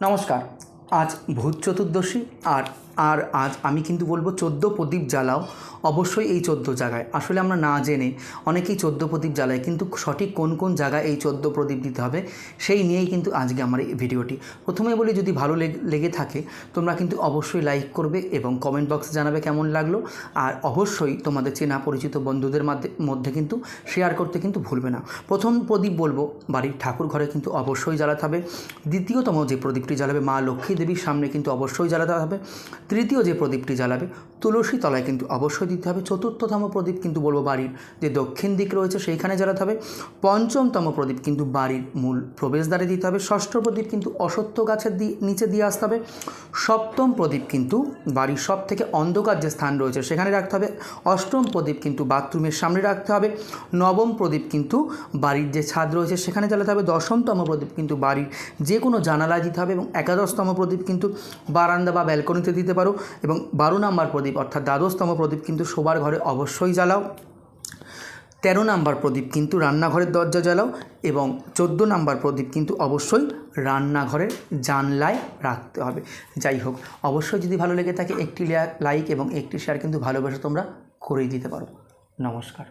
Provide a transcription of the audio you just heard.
নমস্কার আজ ভূত চতুর্দশী আর আর আজ আমি কিন্তু বলব চোদ্দ প্রদীপ জ্বালাও। অবশ্যই এই চোদ্দ জায়গায়। আসলে আমরা না জেনে অনেকেই চোদ্দ প্রদীপ জ্বালায়, কিন্তু সঠিক কোন কোন জায়গায় এই চোদ্দ প্রদীপ দিতে হবে, সেই নিয়েই কিন্তু আজকে আমার এই ভিডিওটি। প্রথমে বলি, যদি ভালো লেগ- থাকে, তোমরা কিন্তু অবশ্যই লাইক করবে এবং কমেন্ট বক্সে জানাবে কেমন লাগল। আর অবশ্যই তোমাদের চেনা পরিচিত বন্ধুদের মধ্যে কিন্তু শেয়ার করতে কিন্তু ভুলবে না। প্রথম প্রদীপ বলব, বাড়ির ঠাকুর ঘরে কিন্তু অবশ্যই জ্বালাতে হবে। দ্বিতীয়তম যে প্রদীপটি জ্বালাবে, মা লক্ষ্মী দেবীর সামনে কিন্তু অবশ্যই জ্বালাতে হবে। তৃতীয় যে প্রদীপটি জ্বালাবে, তুলসী তলায় কিন্তু অবশ্যই দিতে হবে। চতুর্থতম প্রদীপ কিন্তু বলব বাড়ির যে দক্ষিণ দিক রয়েছে, সেইখানে জ্বালাতে হবে। পঞ্চমতম প্রদীপ কিন্তু বাড়ির মূল প্রবেশদ্বারে দিতে হবে। ষষ্ঠ প্রদীপ কিন্তু অসত্য গাছের নিচে দিয়ে আসতে হবে। সপ্তম প্রদীপ কিন্তু বাড়ির সব থেকে অন্ধকার যে স্থান রয়েছে, সেখানে রাখতে হবে। অষ্টম প্রদীপ কিন্তু বাথরুমের সামনে রাখতে হবে। নবম প্রদীপ কিন্তু বাড়ির যে ছাদ রয়েছে, সেখানে জ্বালাতে হবে। দশমতম প্রদীপ কিন্তু বাড়ির যে কোনো জানালায় দিতে হবে এবং একাদশতম প্রদীপ কিন্তু বারান্দা বা ব্যালকনিতে দিতে পারো এবং বারো নম্বর প্রদীপ, অর্থাৎ দ্বাদশতম প্রদীপ কিন্তু শোবার ঘরে অবশ্যই জ্বালাও। তেরো নাম্বার প্রদীপ কিন্তু রান্নাঘরের দরজা জ্বালাও এবং চোদ্দ নাম্বার প্রদীপ কিন্তু অবশ্যই রান্নাঘরের জানলায় রাখতে হবে। যাই হোক, অবশ্যই যদি ভালো লেগে থাকে একটি লাইক এবং একটি শেয়ার কিন্তু ভালোবেসে তোমরা করেই দিতে পারো। নমস্কার।